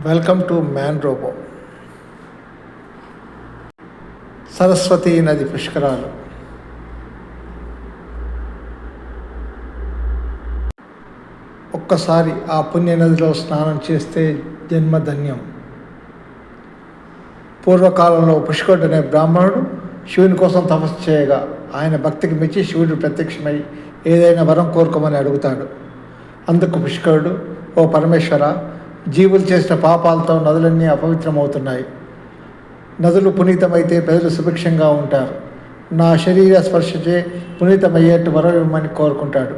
Welcome to man robo Saraswati నది పుష్కరాలు ఒక్కసారి ఆ పుణ్య నదిలో స్నానం చేస్తే జన్మధన్యం పూర్వకాలంలో పుష్కరుడు అనే బ్రాహ్మణుడు శివుని కోసం తపస్సు చేయగా ఆయన భక్తికి మెచ్చి శివుడు ప్రత్యక్షమై ఏదైనా వరం కోరుకోమని అడుగుతాడు. అందుకు పుష్కరుడు ఓ పరమేశ్వర జీవులు చేసిన పాపాలతో నదులన్నీ అపవిత్రమవుతున్నాయి. నదులు పునీతమైతే ప్రజలు సుభిక్షంగా ఉంటారు. నా శరీర స్పర్శచే పునీతమయ్యేట్టు వరం ఇవ్వమని కోరుకుంటాడు.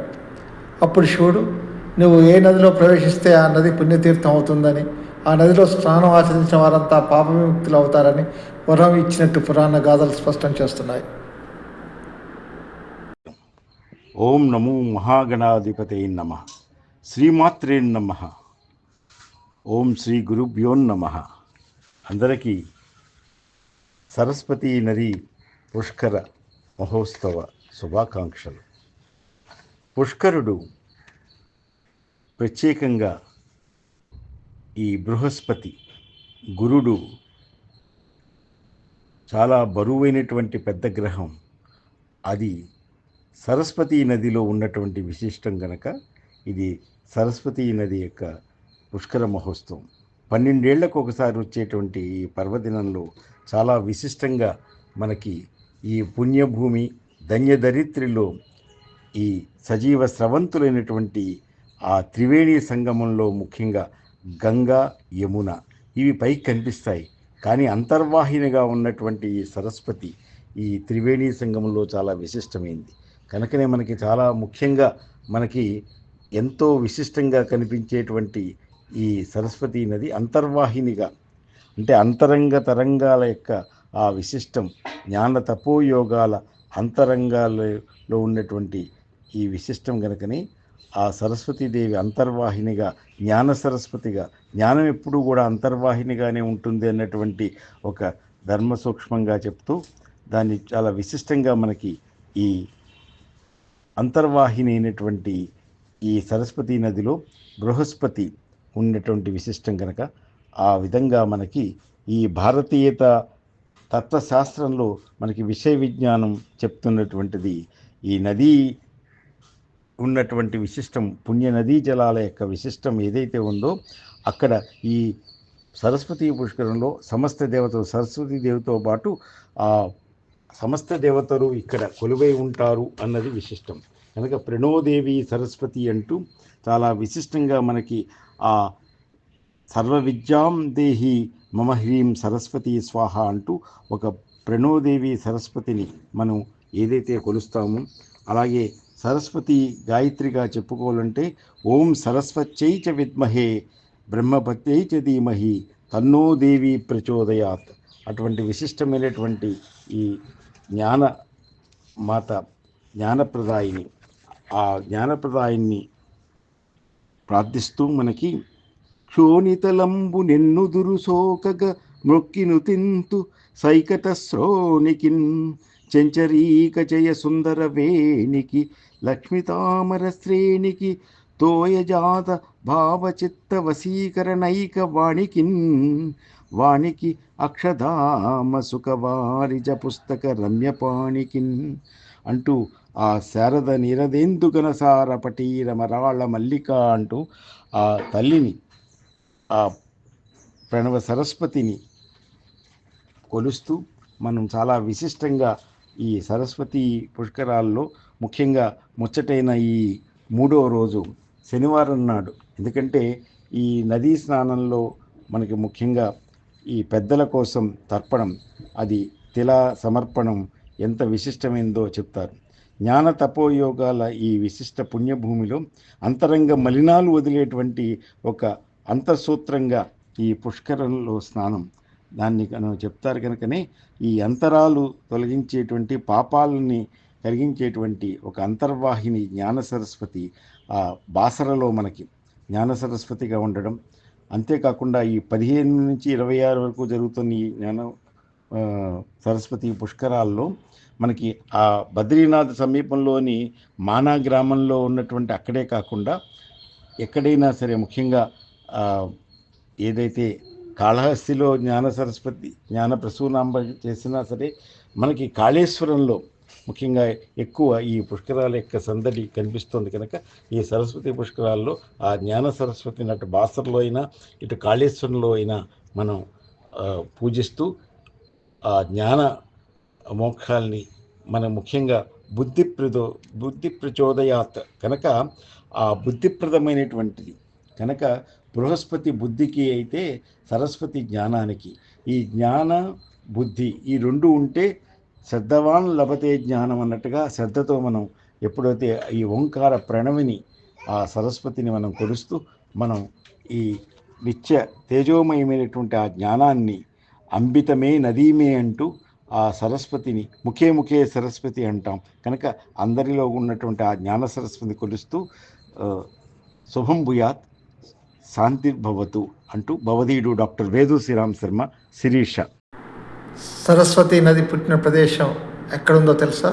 అప్పుడు శివుడు నువ్వు ఏ నదిలో ప్రవేశిస్తే ఆ నది పుణ్యతీర్థం అవుతుందని ఆ నదిలో స్నానం ఆచరించిన వారంతా పాప విముక్తులు అవుతారని వరం ఇచ్చినట్టు పురాణ గాథలు స్పష్టం చేస్తున్నాయి. ఓం నమో మహాగణాధిపతే నమ. శ్రీమాత్రే నమ. ఓం శ్రీ గురుభ్యో నమ. అందరికీ సరస్వతీ నది పుష్కర మహోత్సవ శుభాకాంక్షలు. పుష్కరుడు ప్రత్యేకంగా ఈ బృహస్పతి గురుడు చాలా బరువైనటువంటి పెద్ద గ్రహం. అది సరస్వతీ నదిలో ఉన్నటువంటి విశిష్టం గనక ఇది సరస్వతీ నది యొక్క పుష్కర మహోత్సవం. పన్నెండేళ్ళకు ఒకసారి వచ్చేటువంటి ఈ పర్వదినంలో చాలా విశిష్టంగా మనకి ఈ పుణ్యభూమి ధన్యదరిత్రిలో ఈ సజీవ స్రవంతులైనటువంటి ఆ త్రివేణి సంగమంలో ముఖ్యంగా గంగా యమున ఇవి పైకి కనిపిస్తాయి. కానీ అంతర్వాహినిగా ఉన్నటువంటి ఈ సరస్వతి ఈ త్రివేణి సంగమంలో చాలా విశిష్టమైంది. కనుకనే మనకి చాలా ముఖ్యంగా మనకి ఎంతో విశిష్టంగా కనిపించేటువంటి ఈ సరస్వతి నది అంతర్వాహినిగా అంటే అంతరంగ తరంగాల యొక్క ఆ విశిష్టం జ్ఞాన తపోయోగాల అంతరంగాలలో ఉన్నటువంటి ఈ విశిష్టం కనుకని ఆ సరస్వతీదేవి అంతర్వాహినిగా జ్ఞాన సరస్వతిగా జ్ఞానం ఎప్పుడూ కూడా అంతర్వాహినిగానే ఉంటుంది అన్నటువంటి ఒక ధర్మ సూక్ష్మంగా చెప్తూ దాన్ని చాలా విశిష్టంగా మనకి ఈ అంతర్వాహిని అయినటువంటి ఈ సరస్వతీ నదిలో బృహస్పతి ఉన్నటువంటి విశిష్టం కనుక ఆ విధంగా మనకి ఈ భారతీయత తత్వశాస్త్రంలో మనకి విషయ విజ్ఞానం చెప్తున్నటువంటిది. ఈ నదీ ఉన్నటువంటి విశిష్టం పుణ్య నదీ జలాల యొక్క విశిష్టం ఏదైతే ఉందో అక్కడ ఈ సరస్వతీ పుష్కరంలో సమస్త దేవతలు సరస్వతీ దేవతో పాటు ఆ సమస్త దేవతలు ఇక్కడ కొలువై ఉంటారు అన్నది విశిష్టం. కనుక ప్రణోదేవి సరస్వతి అంటూ చాలా విశిష్టంగా మనకి ఆ ఆ సర్వ విద్యాం దేహి మమ హ్రీం సరస్వతి స్వాహ అంటూ ఒక ప్రణోదేవి సరస్వతిని మనం ఏదైతే కొలుస్తామో అలాగే సరస్వతి గాయత్రిగా చెప్పుకోవాలంటే ఓం సరస్వత్యై చ విద్మహే బ్రహ్మపత్యై చ ధీమహి తన్నో దేవి ప్రచోదయాత్ అటువంటి విశిష్టమైనటువంటి ఈ జ్ఞాన మాత జ్ఞానప్రదాయిని ఆ జ్ఞానప్రదాయిని ప్రార్థిస్తూ మనకి క్షోణితలంబు నెన్నుదురు సోకగ మృక్కిను తింతు సైకట శ్రోణికిన్ చెంచరీక జయ సుందర వేణికి లక్ష్మితామర శ్రేణికి తోయజాత భావచిత్త వశీకరణైక వాణికిన్ వాణికి అక్షధామ సుఖవారిజ పుస్తక రమ్యపాణికిన్ అంటూ ఆ శారద నిరదేందుగనసార పటీర మరాళ మల్లిక అంటూ ఆ తల్లిని ఆ ప్రణవ సరస్వతిని కొలుస్తూ మనం చాలా విశిష్టంగా ఈ సరస్వతి పుష్కరాల్లో ముఖ్యంగా ముచ్చటైన ఈ మూడవ రోజు శనివారం నాడు. ఎందుకంటే ఈ నదీ స్నానంలో మనకి ముఖ్యంగా ఈ పెద్దల కోసం తర్పణం అది తిలా సమర్పణం ఎంత విశిష్టమైందో చెప్తారు. జ్ఞాన తపోయోగాల ఈ విశిష్ట పుణ్యభూమిలో అంతరంగ మలినాలు వదిలేటువంటి ఒక అంతఃసూత్రంగా ఈ పుష్కరంలో స్నానం. దాన్ని చెప్తారు కనుకనే ఈ అంతరాలు తొలగించేటువంటి పాపాలని కలిగించేటువంటి ఒక అంతర్వాహిని జ్ఞాన సరస్వతి ఆ బాసరలో మనకి. జ్ఞాన సరస్వతిగా ఉండడం. అంతేకాకుండా ఈ పదిహేను నుంచి ఇరవై ఆరు వరకు జరుగుతున్న ఈ జ్ఞాన సరస్వతి పుష్కరాల్లో మనకి ఆ బద్రీనాథ్ సమీపంలోని మానా గ్రామంలో ఉన్నటువంటి అక్కడే కాకుండా ఎక్కడైనా సరే ముఖ్యంగా ఏదైతే కాళహస్తిలో జ్ఞాన సరస్వతి జ్ఞాన ప్రసూనాంబ చేసినా సరే మనకి కాళేశ్వరంలో ముఖ్యంగా ఎక్కువ ఈ పుష్కరాల యొక్క సందడి కనిపిస్తుంది కనుక ఈ సరస్వతి పుష్కరాల్లో ఆ జ్ఞాన సరస్వతిని అటు బాసర్లో అయినా ఇటు కాళేశ్వరంలో అయినా మనం పూజిస్తూ ఆ జ్ఞాన మోక్షాల్ని మనం ముఖ్యంగా బుద్ధి ప్రదో బుద్ధి ప్రచోదయాత్ కనుక ఆ బుద్ధిప్రదమైనటువంటిది. కనుక బృహస్పతి బుద్ధికి అయితే సరస్వతి జ్ఞానానికి. ఈ జ్ఞాన బుద్ధి ఈ రెండు ఉంటే శ్రద్ధవాన్ లభతే జ్ఞానం అన్నట్టుగా శ్రద్ధతో మనం ఎప్పుడైతే ఈ ఓంకార ప్రణవిని ఆ సరస్వతిని మనం కొలుస్తూ మనం ఈ నిత్య తేజోమయమైనటువంటి ఆ జ్ఞానాన్ని అంబితమే నదీమే అంటూ ఆ సరస్వతిని ముఖే ముఖే సరస్వతి అంటాం. కనుక అందరిలో ఉన్నటువంటి ఆ జ్ఞాన సరస్వతిని కొలుస్తూ శుభం భూయాత్ శాంతిర్భవతు అంటూ భవదీయుడు డాక్టర్ వేదు శ్రీరామ్ శర్మ శిరీష. సరస్వతి నది పుట్టిన ప్రదేశం ఎక్కడుందో తెలుసా?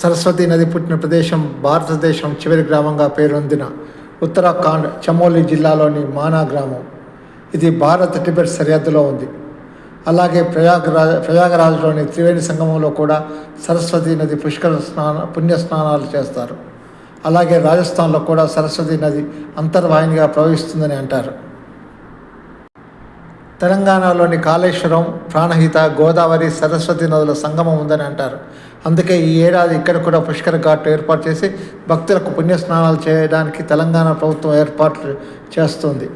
సరస్వతి నది పుట్టిన ప్రదేశం భారతదేశం చివరి గ్రామంగా పేరొందిన ఉత్తరాఖండ్ చమోలి జిల్లాలోని మానా గ్రామం. ఇది భారత్ టిబెట్ సరిహద్దులో ఉంది. అలాగే ప్రయాగరాజ్ ప్రయాగరాజ్లోని త్రివేణి సంగమంలో కూడా సరస్వతి నది పుష్కర స్నాన పుణ్య స్నానాలు చేస్తారు. అలాగే రాజస్థాన్లో కూడా సరస్వతి నది అంతర్వాహినిగా ప్రవహిస్తుందని అంటారు. తెలంగాణలోని కాళేశ్వరం ప్రాణహిత గోదావరి సరస్వతి నదుల సంగమం ఉందని అంటారు. అందుకే ఈ ఏడాది ఇక్కడ కూడా పుష్కర ఘాట్ ఏర్పాటు చేసి భక్తులకు పుణ్యస్నానాలు చేయడానికి తెలంగాణ ప్రభుత్వం ఏర్పాట్లు చేస్తుంది.